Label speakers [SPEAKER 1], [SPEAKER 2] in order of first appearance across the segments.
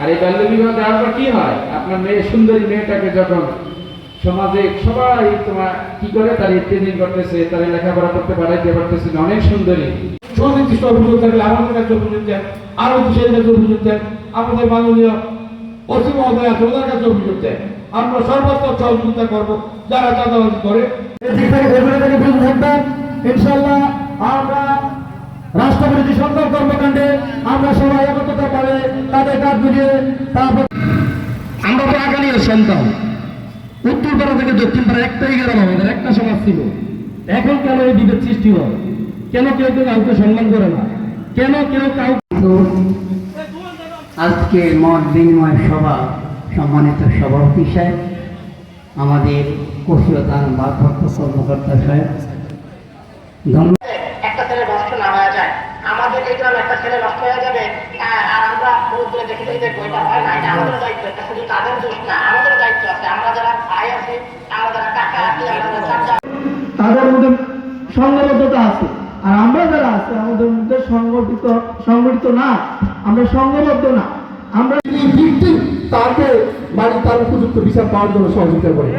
[SPEAKER 1] আর এই বাল্য বিবাহ দেওয়ার পর কি হয়? আপনার মেয়ে, সুন্দরী মেয়েটাকে যখন সমাজে সবাই তোমার কি করে? তার ইত্যাদি করতেছে, তার লেখাপড়া করতে পারাইতে পারতেছে অনেক সুন্দরী।
[SPEAKER 2] সুনির্দিষ্ট অভিযোগ থাকলে আমাদের কাছে অভিযোগ দেন, আরও কাছে অভিযোগ দেন, আমাদের মাননীয় অসীম মহোদয় আছে কাছে অভিযোগ দেন। আমরা সর্বাত্মক সহযোগিতা করব, যারা চাঁদাবাজি করে।
[SPEAKER 3] ইনশাল্লাহ আমরা সংকট কর্মকাণ্ডে আমরা সবাই একত্রতা পাবে তাদের কাজ তারপর আমরা তো আগামীর সন্তান। উত্তরপাড়া থেকে দক্ষিণপাড়া একটাই গ্রাম আমাদের একটা সমাজ ছিল। এখন কেন এই বিভেদ সৃষ্টি হয়? কেন কেউ কেউ কাউকে সম্মান করে না? কেন কেউ কাউ
[SPEAKER 4] তো আজকে মত বিনিময় সভা সম্মানিত সভাপতি সাহেব আমাদের কৌশলতান ভারপ্রাপ্ত কর্মকর্তা সাহেব। ধন্যবাদ।
[SPEAKER 5] একটা ছেলে নষ্ট না হয়ে যায়। আমাদের এই গ্রামে একটা ছেলে নষ্ট হয়ে যাবে আহ, আর আমরা বহুত দূরে দেখে দেখে দেখব এটা হয় না এটা আমাদের দায়িত্ব এটা শুধু তাদের দোষ না আমাদের দায়িত্ব আছে আমরা যারা ভাই আছি আমরা যারা কাকা আছি আমরা যারা চাচা
[SPEAKER 3] তাদের মধ্যে সংঘবদ্ধতা আছে। আর আমরা যারা আছে, আমাদের মধ্যে সংগঠিত সংগঠিত না, আমরা সংঘবদ্ধ না। আমরা
[SPEAKER 2] তাকে তার উপযুক্ত বিচার পাওয়ার জন্য সহযোগিতা করে।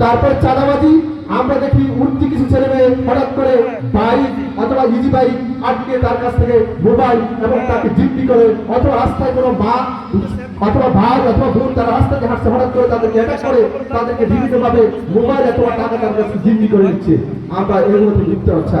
[SPEAKER 2] তারপর চাঁদাবাজি, আমরা দেখি উঠতি কিছু ছেলে মেয়ে হঠাৎ করে বাইক অথবা ইজি বাইক আটকে তার কাছ থেকে মোবাইল এবং তাকে জিম্মি করে, অথবা রাস্তায় কোনো মা অথবা ভাই অথবা বোন তারা রাস্তা দিয়ে হাঁটছে, হঠাৎ করে তাদেরকে অ্যাটাক করে, তাদেরকে বিভিন্নভাবে মোবাইল অথবা টাকা কাছে জিম্মি করে দিচ্ছে আমরা এর মধ্যে লিপ্ত হচ্ছে